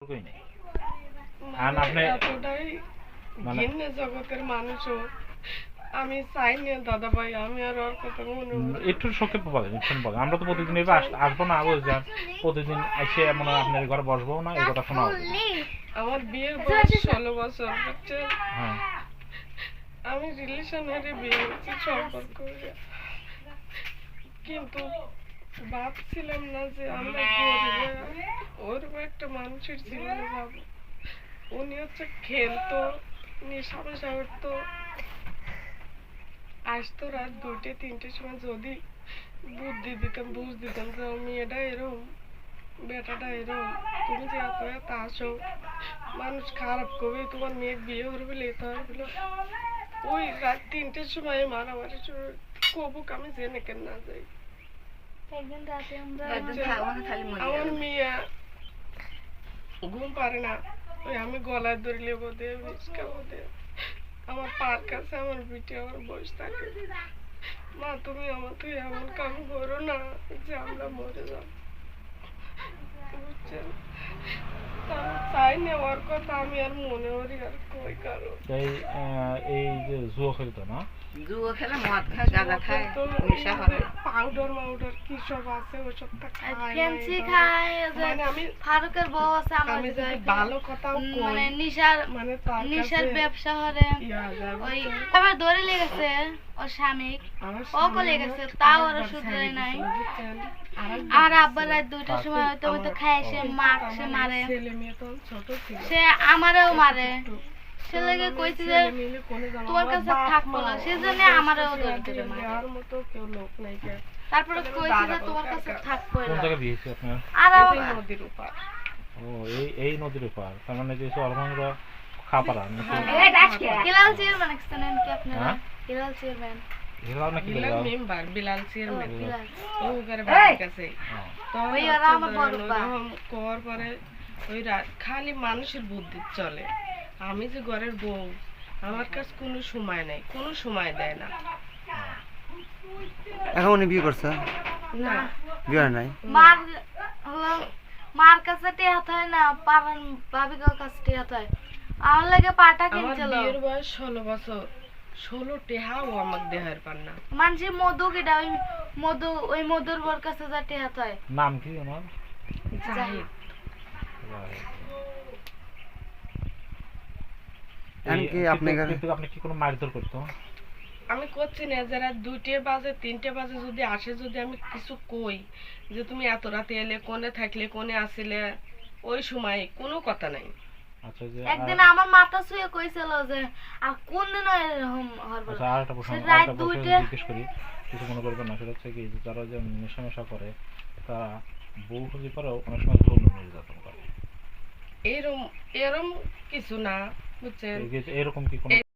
কই নেই। আর মানে আপনি- মানে- জগতের মানুষও। আমি চাই না দাদা ভাই আমি আর ওর কথা মনে একটু সংক্ষেপে বলেন একটু বলেন। আমরা তো প্রতিদিন এবার আসব না প্রতিদিন এসে মনে হয় আপনার ঘরে বসবো না এই কথা শোনা আমার বিয়ের বয়স ষোলো বছর বুঝছেন? হ্যাঁ। আমি রিলেশনের বিয়ে হচ্ছে সম্পর্ক কিন্তু ভাবছিলাম না যে আমরা ওরকম একটা মানুষের জীবনে যাব উনি হচ্ছে খেলতো নেশা মেশা করতো আসতো রাত দুটে তিনটের সময় যদি বুদ্ধি দিতাম বুঝ দিতাম যে আমি এটা এরকম বেটাটা এরকম তুমি যে এত এত আসো মানুষ খারাপ করবে তোমার মেয়ে বিয়ে করবে লেতে হবে ওই রাত তিনটের সময় মারামারি কবুক আমি জেনে কেন না যাই। একদিন রাতে আমরা একদিন খাওয়া না খালি মরে আমার মিয়া ঘুম পারে না। ওই আমি গলায় ধরে লেব দে বিস্কাবো দে আমার পার কাছে আমার বিটি আমার বয়স থাকে। মা তুমি আমার তুই এমন কাম করো না যে আমরা মরে যাব। বুঝছেন? তা আমি চাই না ওর কথা আমি আর মনে করি আর কই কারও এই আহ, এই যে জুয়া খেলতো না? জুয়া খেলে মদ খায় গাঁজা খায় নেশা করে পাউডার মাউডার কি সব আছে। খায় মানে আমি ফারুকের বউ আছে আমার আমি যদি ভালো উম, মানে নিশার মানে নিশার ব্যবসা করে ওই আবার ধরে লেগেছে। ওর স্বামী। ও কলে গেছে, তাও ওরা শুধরে নাই। আর আব্বার রাত দুইটার সময় হয়তো হয়তো আমার- খায় সে মার সে মারে। তো সে আমারও মারে। সে আমার কইছে যে কোনো তোমার কাছে থাকব না, সেজন্য আমারও ধরে ধরে মারে। মতো কেউ লোক নাই তারপরে কইছে যে তোমার কাছে থাকব না। আপনার? আর এই নদীর উপর ও এই এই নদীর উপর তার মানে যে অলভাঙ্গরা হিলাল চেয়ারম্যান কি আপনারা? হ্যাঁ? Hilal chairman. হিলাল নাকি বিলাল মেম্বার বিলাল চেয়ারম্যান। ও ঘরে বাড়ির কাছে। ও, ওই ওরা আমার ধরেন বড় পা। পরে ওই খালি মানুষের বুদ্ধি চলে। আমি যে ঘরের বউ আমার কাছে কোনো সময় নেই কোনো সময় দেয় না। এখন উনি বিয়ে করছে? না। বিয়ে নাই? মার মার কাছে টেহাত হয় না পারান ভাবিকার কাছে টেহাত হয়। আমার লাগে পাটা আমার বিয়ের বয়স ষোলো বছর। ষোলো টেহাও আমাকে দেহার পার না মধু কিটা ওই মধু ওই মধুর বোর কাছে যা টেহাত হয় নাম কি ওনার? জাহিদ। এমনকি কিন্তু- আপনি কি কোনো মারধর করতো? আমি করছি না যারা দুইটে বাজে তিনটে বাজে যদি আসে যদি আমি কিছু কই যে তুমি এত রাতে এলে কোনে থাকলে কোনে আসিলে ওই সময় কোনো কথা নাই। একদিন আমার মাথা শুয়ে কইছিল যে আর কোন দিন এরকম হরবো আচ্ছা আর প্রশ্ন রাত দুইটা- জিজ্ঞেস করি কিছু মনে করবেন না সেটা হচ্ছে কি যারা যে মেশামেশা করে তারা বউ খুঁজি পারেও অনেক সময় যৌন নির্যাতন করে। এরম এরম কিছু না বুঝছেন? এরকম কি কোনো